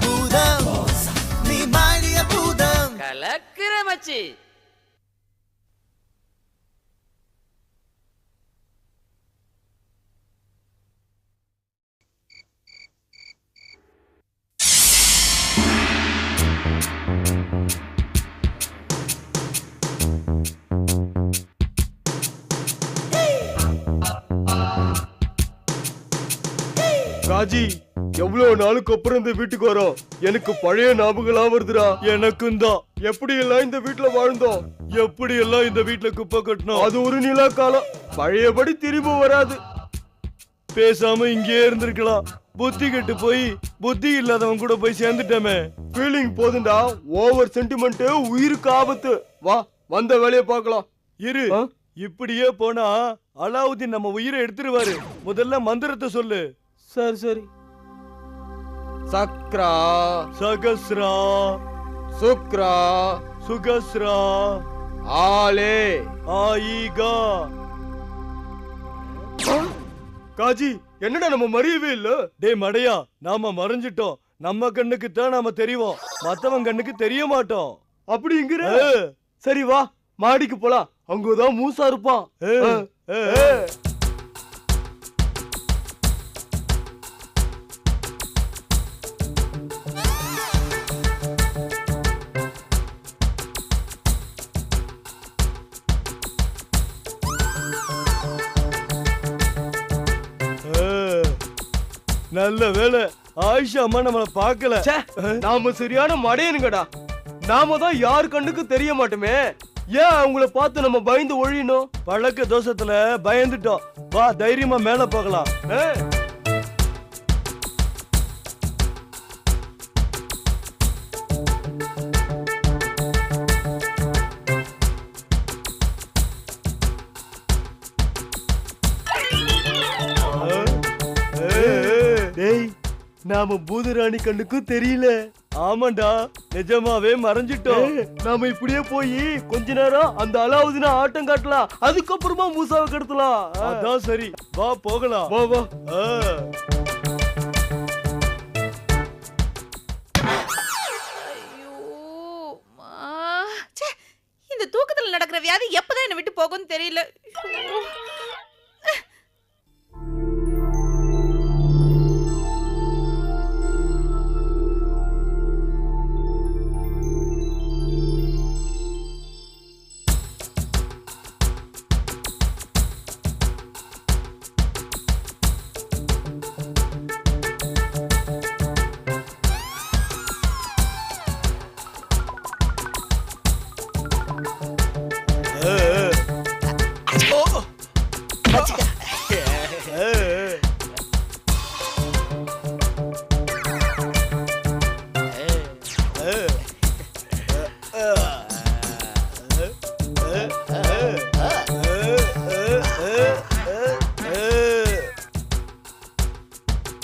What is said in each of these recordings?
பூதம். நீ மாறிய பூதம். கலக்கிற மச்சி. ராஜி எவ்வளவு நாளுக்கு அப்புறம் இந்த வீட்டுக்கு வரோம்? எனக்கு பழைய ஞாபகம்லாம் வருதுடா. எனக்கும் தான். எப்படி எல்லாம் இந்த வீட்டுல வாழ்ந்தோம்? எப்படி எல்லாம் இந்த வீட்டுல குப்பை கட்டணும் அது ஒரு நிலா காலம். பழையபடி திரும்ப வராது. பேசாம இங்கேயே இருந்திருக்கலாம். புத்தி கெட்டு போய் புத்தி இல்லாதவன் கூட போய் சேர்ந்துட்டமே. ஃபீலிங் போதுண்டா ஓவர் சென்டிமெண்ட் உயிருக்கு ஆபத்து. வா வந்த வேலையை பார்க்கலாம். இரு. இப்படியே போனா அலாவுதீன் நம்ம உயிரை எடுத்துருவாரு. முதல்ல மந்திரத்தை சொல்லு. சரி சரி. சக்ரா. சகஸ்ரா. சுக்ரா. சுகஸ்ரா. ஆலே ஆயிகா. காஜி என்னடா நம்ம மறியவே இல்ல? டேய் மடையா நாம மறைஞ்சிட்டோம். நம்ம கண்ணுக்கு தான் நாம தெரிவோம். மத்தவன் கண்ணுக்கு தெரிய மாட்டோம். அப்படிங்கிற சரி வா மாடிக்கு போலாம். அங்கதான் மூசா இருப்பான். நல்ல வேலை ஆயிஷா அம்மா நம்மள பார்க்கல. நாம சரியான மடையனுங்கடா. நாம தான் யார் கண்ணுக்கு தெரிய மாட்டோமே. ஏன் அவங்கள பார்த்து நம்ம பயந்து ஒழியணும்? பழக்க தோஷத்துல பயந்துட்டோம். வா தைரியமா மேல போகலாம். நாம பூதராணி கண்ணுக்கும் தெரியல. ஆமாண்டா நிஜமாவே மறைஞ்சிட்டோம். நாம இப்படியே போய் கொஞ்ச நேரம் அந்த அலாவுதீன ஆட்டம் காட்டலாம். அதுக்கப்புறமா மூசாவை கடத்தலாம். அதான் சரி. வா போகலாம். வா வா. இந்த தூக்கத்துல நடக்கிற வியாதி எப்பதான் என்ன விட்டு போகும்னு தெரியல.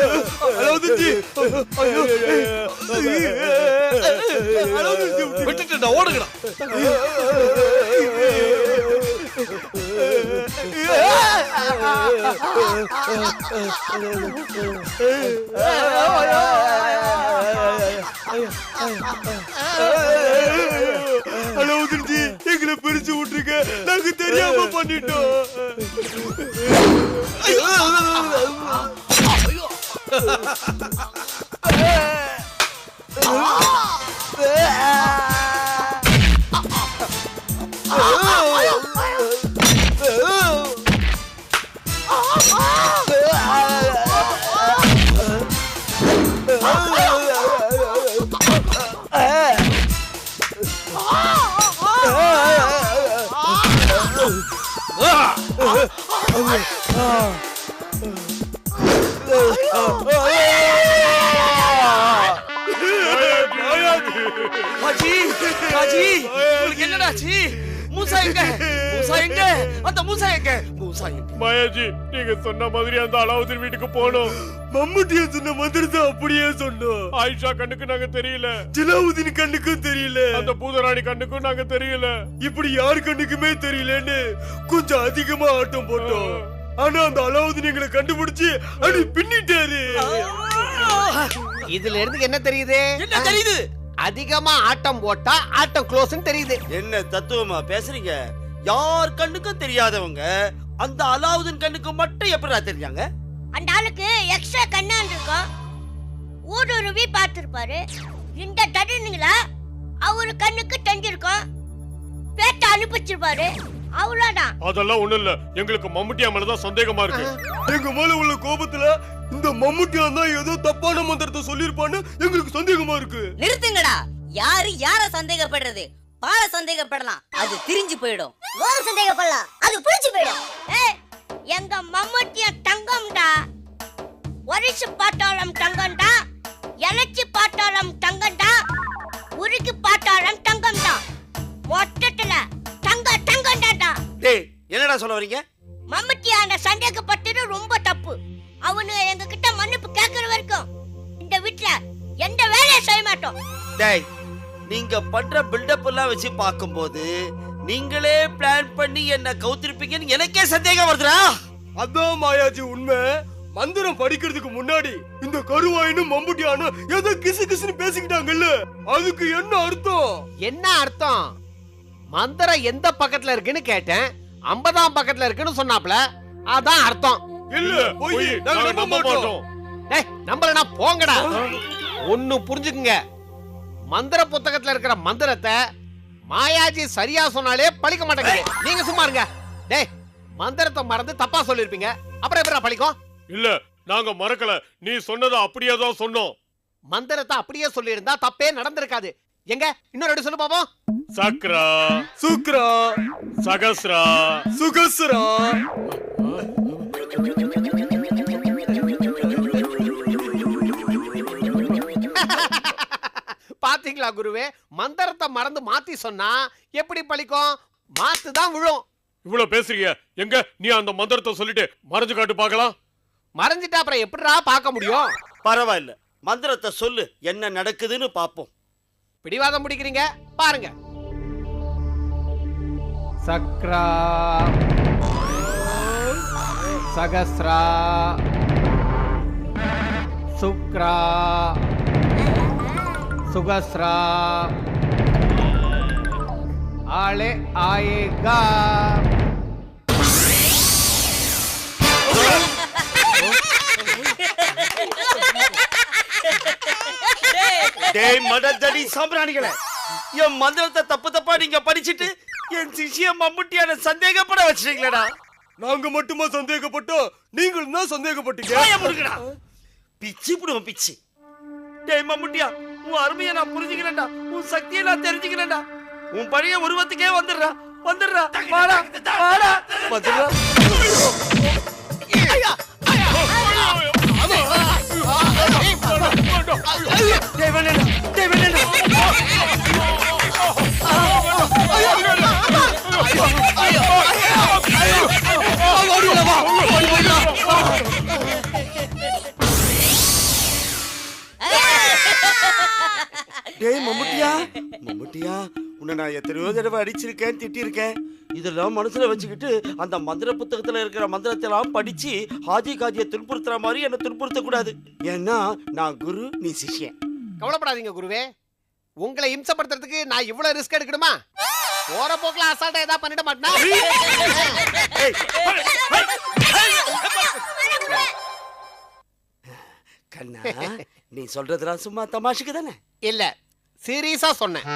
ஜி ஐயோ. அலாவுதீன் ஜி விட்டுட்டு ஓடுங்கடா. அலாவுதீன் ஜி எங்களை பிரிச்சு விட்டுருங்க நாங்க தெரியாம பண்ணிட்டோம். காஜி காஜி உங்களுக்கு என்னடாச்சு மூசா எங்க? மூசா எங்க? அந்த மூசா எங்க? மூசா எங்க? மாயாஜி நீங்க சொன்ன மாதிரி அந்த அலாவுதீன் வீட்டுக்கு போனோம் மம்முட்டிய சொன்ன மந்திரத்தை அப்படியே சொன்னோம். ஆயிஷா கண்ணுக்கு நாங்க தெரியல. ஜிலாவுதீன் கண்ணுக்கும் தெரியல. அந்த பூதராணி கண்ணுக்கும் நாங்க தெரியல. இப்படி யார் கண்ணுக்குமே தெரியலன்னு கொஞ்சம் அதிகமா ஆட்டம் போட்டோம். ஆனா அந்த அலாவுதீன் எங்களை கண்டுபிடிச்சு அடி பின்னிட்டாரு. இதுல இருந்து என்ன தெரியுது? என்ன தெரியுது? அதிகமா ஆட்டம் போட்டா ஆட்டம் க்ளோஸ்னு தெரியுது. என்ன தத்துவமா பேசுறீங்க? யார் கண்ணுக்கும் தெரியாதவங்க அந்த அலாவுதீன் கண்ணுக்கு மட்டும் எப்படிடா தெரிஞ்சாங்க? அந்த ஆளுக்கு எக்ஸ்ட்ரா கண்ணான் இருக்கும் ஊடுருவி பார்த்திருப்பாரு. இந்த தடனுங்களா அவரு கண்ணுக்கு தெரிஞ்சிருக்கும். பேட்ட அனுப்பிச்சிருப்பாரு. அவ்வளவுதான். அதெல்லாம் ஒண்ணும் இல்ல. எங்களுக்கு மம்முட்டியா மேலதான் சந்தேகமா இருக்கு. எங்க மேல உள்ள கோபத்துல இந்த மம்முட்டியா தான் ஏதோ தப்பான மந்திரத்தை சொல்லிருப்பான்னு எங்களுக்கு சந்தேகமா இருக்கு. நிறுத்துங்கடா. யாரு யார சந்தேகப்படுறது? பால சந்தேகப்படலாம். அது திரிஞ்சு போயிடும். ஓர சந்தேகப்படலாம். அது புடிச்சு போயிடும். ஏய் எங்க மம்மட்டிய தங்கம்டா. ஒரிசு பாட்டாளம் தங்கம்டா. இலச்சி பாட்டாளம் தங்கம்டா. உருக்கி பாட்டாளம் தங்கம்டா. மொத்தத்துல தங்க தங்கம்டாடா டேய் என்னடா சொல்ல வரீங்க மம்மட்டியான சந்தேகப்பட்டது ரொம்ப தப்பு. அவனு எங்க கிட்ட மன்னிப்பு கேட்கற வரைக்கும் இந்த வீட்ல எந்த வேலையை செய்ய மாட்டோம். டேய் நீங்க பண்ற பில்டப் எல்லாம் வச்சு பார்க்கும்போது நீங்களே பிளான் பண்ணி என்ன கவுத்திருப்பீங்கன்னு எனக்கே சந்தேகம் வருதுடா. அதான் மாயாஜி உண்மை. மந்திரம் படிக்கிறதுக்கு முன்னாடி இந்த கருவாயினும் மம்முட்டியானும் ஏதோ கிசு கிசுன்னு பேசிக்கிட்டாங்கல்ல. அதுக்கு என்ன அர்த்தம்? என்ன அர்த்தம்? மந்திரம் எந்த பக்கத்துல இருக்குன்னு கேட்டேன். ஐம்பதாம் பக்கத்துல இருக்குன்னு சொன்னாப்ல அதான் அர்த்தம். இல்ல போய். நாங்க நம்ப மாட்டோம். டேய் நம்மளனா போங்கடா. ஒன்னு புரிஞ்சுக்குங்க. மந்திர புத்தகத்துல இருக்கிற மந்திரத்தை மாயாஜி சரியா சொன்னாலே பழிக்க மாட்டேங்குது. நீங்க சும்மா இருங்க. டேய் மந்திரத்தை மறந்து தப்பா சொல்லிருப்பீங்க அப்புறம் எப்படா பழிக்கும்? இல்ல நாங்க மறக்கல. நீ சொன்னதை அப்படியே தான் சொன்னோம். மந்திரத்தை அப்படியே சொல்லியிருந்தா தப்பே நடந்திருக்காது. எங்க? இன்னொரு வாட்டி சொல்லு பாப்போம். சக்ரா சுக்ரா. சகஸ்ரா. சுகஸ்ரா. பாத்தீங்களா குருவே? மந்திரத்தை மறந்து மாத்தி சொன்னா எப்படி பழிக்கும்? மாத்து தான் விழும். இவ்வளவு பேசுறீங்க. எங்க? நீ அந்த மந்திரத்தை சொல்லிட்டு மறைஞ்சு காட்டு பார்க்கலாம். மறைஞ்சிட்டா அப்புறம் எப்படிடா பார்க்க முடியும்? பரவாயில்ல. மந்திரத்தை சொல்லு. என்ன நடக்குதுன்னு பாப்போம். பிடிவாதம் பிடிக்கிறீங்க? பாருங்க. சக்ரா சகஸ்ரா. சுக்ரா. சுகஸ்ரா. ஆளே ஆயேகா. டேய் மடத்தடி சாம்பிராணிகளே. என் மந்திரத்தை தப்பு தப்பா நீங்க படிச்சிட்டு என் சிஷிய மம்முட்டியான சந்தேகப்பட வச்சிட்டீங்களேடா நாங்க மட்டுமா சந்தேகப்பட்டோம் நீங்களும் தான் சந்தேகப்பட்டீங்க பிச்சு புடுவோம் பிச்சு டேய் மம்முட்டியா உன் அருமையை நான் புரிஞ்சுக்கிறேன்டா உன் சக்தியை நான் தெரிஞ்சுக்கிறேன்டா உன் பழைய உருவத்துக்கே வந்துடுறா வந்துடுறா வாடா வாடா வந்துடுறா டேய் வேணாண்டா டேய் மம்முட்டியா? மம்முட்டியா? உன்னை நான் எத்தனையோ தடவை அடிச்சிருக்கேன் திட்டிருக்கேன். இதெல்லாம் மனசுல வச்சுக்கிட்டு அந்த மந்திர புத்தகத்துல இருக்கிற மந்திரத்தை எல்லாம் படிச்சு ஹாஜி காஜியை துன்புறுத்துற மாதிரி என்ன துன்புறுத்த கூடாது ஏன்னா நான் குரு நீ சிஷ்யன். கவலைப்படாதீங்க குருவே. உங்களை இம்சப்படுத்துறதுக்கு நான் இவ்வளவு ரிஸ்க் எடுக்கணுமா? போற போக்குல அசால்ட்டா ஏதாவது பண்ணிட மாட்டேனா? கண்ணா நீ சொல்றதுலாம் சும்மா தமாஷுக்கு தானே? இல்ல சீரியஸா சொன்னேன்.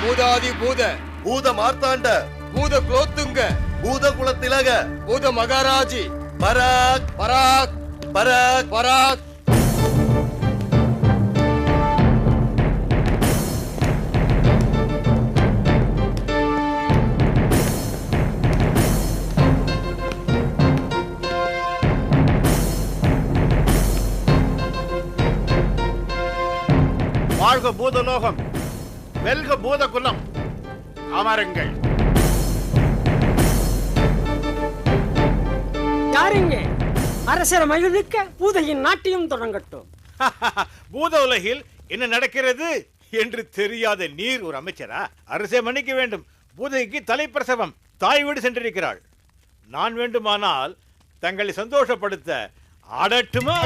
பூதாதி பூத பூத மார்த்தாண்ட பூத குலோத்துங்க பூத குலத்திலக பூத மகாராஜி பராக் பராக் பராக் பராக் வாழ்க பூதலோகம் வெல்க பூத குலம் அமருங்கள். யாருங்க? அரசர் மகிழ்விக்க பூதையின் நாட்டியம் தொடங்கட்டும். பூத உலகில் என்ன நடக்கிறது என்று தெரியாத நீர் ஒரு அமைச்சரா? அரசே மன்னிக்க வேண்டும். பூதைக்கு தலைப்பிரசவம். தாய் வீடு சென்றிருக்கிறாள். நான் வேண்டுமானால் தங்களை சந்தோஷப்படுத்த ஆடட்டுமா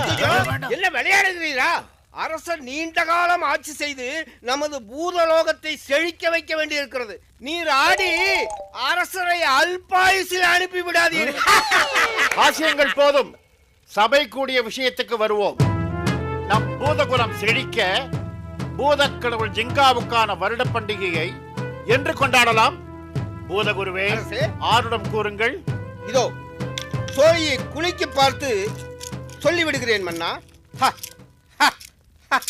என்ன விளையாடுகிறீரா? அரசர் நீண்ட காலம் ஆட்சி செய்து நமது பூதலோகத்தை செழிக்க வைக்க வேண்டியிருக்கிறது. நீர் ஆடி அரசரை அல்பாயுசில் அனுப்பி விடாதீர்கள். ஆசியங்கள் போதும். சபை கூடிய விஷயத்துக்கு வருவோம். நம் பூதகுலம் செழிக்க பூதக்கடவுள் ஜிங்காவுக்கான வருட பண்டிகையை என்று கொண்டாடலாம். பூதகுருவே. ஆருடம் கூறுங்கள். இதோ சோழியை குளிக்க பார்த்து சொல்லி விடுகிறேன் மன்னா என்ன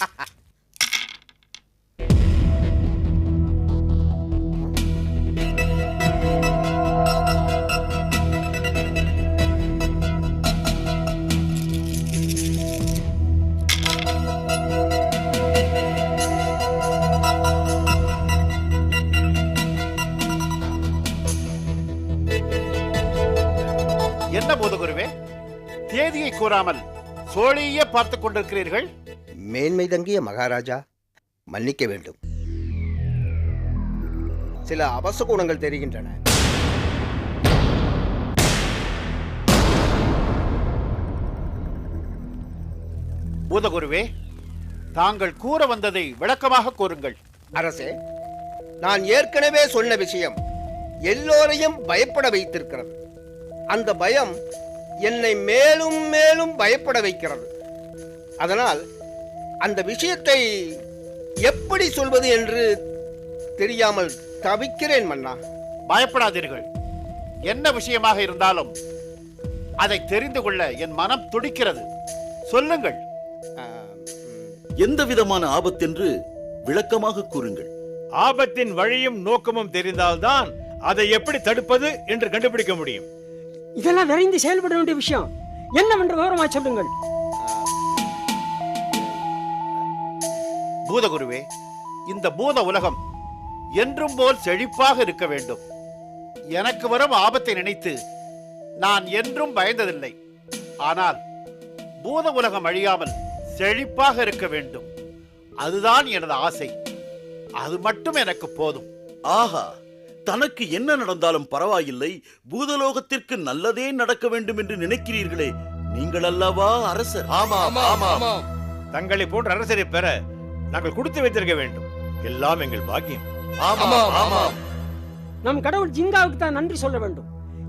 பூதகுருவே தேதியை கூறாமல் சோழியே பார்த்துக் கொண்டிருக்கிறீர்கள்? மேன்மை தங்கிய மகாராஜா மன்னிக்க வேண்டும். சில அவசகுணங்கள் தெரிகின்றன. பூதகுருவே தாங்கள் கூற வந்ததை விளக்கமாக கூறுங்கள். அரசே நான் ஏற்கனவே சொன்ன விஷயம் எல்லோரையும் பயப்பட வைத்திருக்கிறது. அந்த பயம் என்னை மேலும் மேலும் பயப்பட வைக்கிறது. அதனால் அந்த விஷயத்தை எப்படி சொல்வது என்று தெரியாமல் தவிக்கிறேன் மன்னா. பயப்படாதீர்கள். என்ன விஷயமாக இருந்தாலும் அதை தெரிந்து கொள்ள என் மனம் துடிக்கிறது. சொல்லுங்கள். எந்த விதமான ஆபத்தென்று விளக்கமாக கூறுங்கள். ஆபத்தின் வழியும் நோக்கமும் தெரிந்தால்தான் அதை எப்படி தடுப்பது என்று கண்டுபிடிக்க முடியும். இதெல்லாம் விரைந்து செயல்பட வேண்டிய விஷயம். என்னவென்று விவரமா சொல்லுங்கள். பூதகுருவே இந்த பூத உலகம் என்றும் போல் செழிப்பாக இருக்க வேண்டும். எனக்கு வரும் ஆபத்தை நினைத்து நான் என்றும் பயந்ததில்லை. ஆனால் பூத உலகம் அழியாமல் செழிப்பாக இருக்க வேண்டும். அதுதான் எனது ஆசை. அது மட்டும் எனக்கு போதும். ஆஹா தனக்கு என்ன நடந்தாலும் பரவாயில்லை. பூதலோகத்திற்கு நல்லதே நடக்க வேண்டும் என்று நினைக்கிறீர்களே. நீங்கள் அல்லவா அரசர்? ஆமாம் ஆமாம் தங்களை போன்ற அரசரை பெற நாங்கள் கொடுத்து வைத்திருக்க வேண்டும். எல்லாம் எங்கள் பாக்கியம். ஆமாம் ஆமாம் நம் கடவுள் ஜிங்காவுக்கு தான் நன்றி சொல்ல வேண்டும்.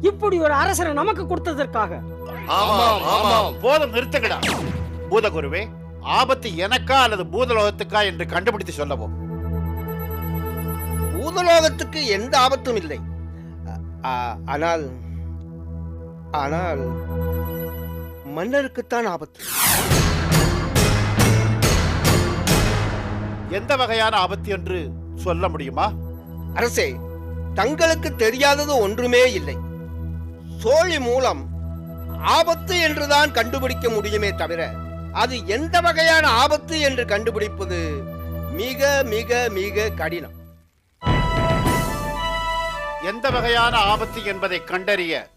இப்படி ஒரு அரசரை நமக்கு கொடுத்ததற்காக. ஆமாம் ஆமாம் போதும் நிறுத்துங்கடா. பூதகுருவே ஆபத்து எனக்கா அல்லது பூதலோகத்துக்கா என்று கண்டுபிடித்து சொல்லவும். பூதலோகத்துக்கு எந்த ஆபத்தும் இல்லை. ஆனால் ஆனால் மன்னருக்குத்தான் ஆபத்து. எந்த வகையான ஆபத்து என்று சொல்ல முடியுமா? அரசே தங்களுக்கு தெரியாதது ஒன்றுமே இல்லை. சோழி மூலம் ஆபத்து என்றுதான் கண்டுபிடிக்க முடியுமே தவிர அது எந்த வகையான ஆபத்து என்று கண்டுபிடிப்பது மிக மிக மிக கடினம். எந்த வகையான ஆபத்து என்பதை கண்டறிய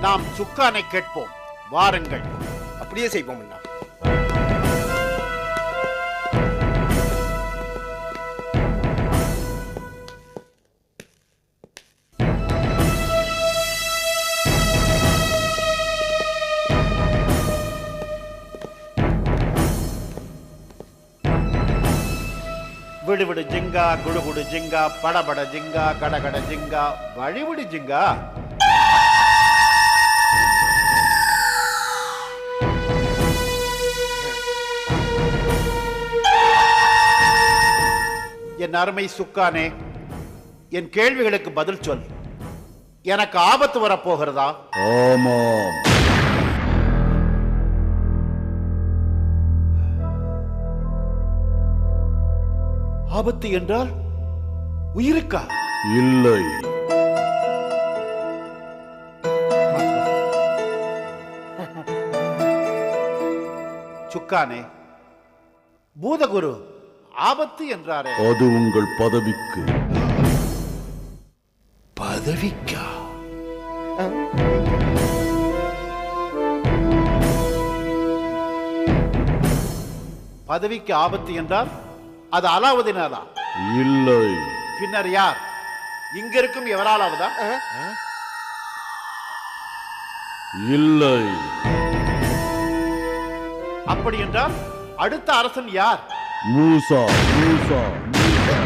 நாம் சுக்கானை கேட்போம். வாருங்கள். அப்படியே செய்வோம் அண்ணா. விடுவிடு ஜிங்கா குடுகுடு ஜிங்கா படபட ஜிங்கா கடகட ஜிங்கா வழிவிடு ஜிங்கா. என் அருமை சுக்கானே என் கேள்விகளுக்கு பதில் சொல். எனக்கு ஆபத்து வரப்போகிறதா? ஆமாம். ஆபத்து என்றால் உயிருக்கா? இல்லை. சுக்கானே பூதகுரு ஆபத்து என்றாரே. அது உங்கள் பதவிக்கு. பதவிக்கா? பதவிக்கு ஆபத்து என்றால் அது அலாவுதீனாதா இல்லை. பின்னர் யார்? இங்க இருக்கும் எவராலாவதா இல்லை. அப்படி என்றால் அடுத்த அரசன் யார்? மூசா மூசா மூசா.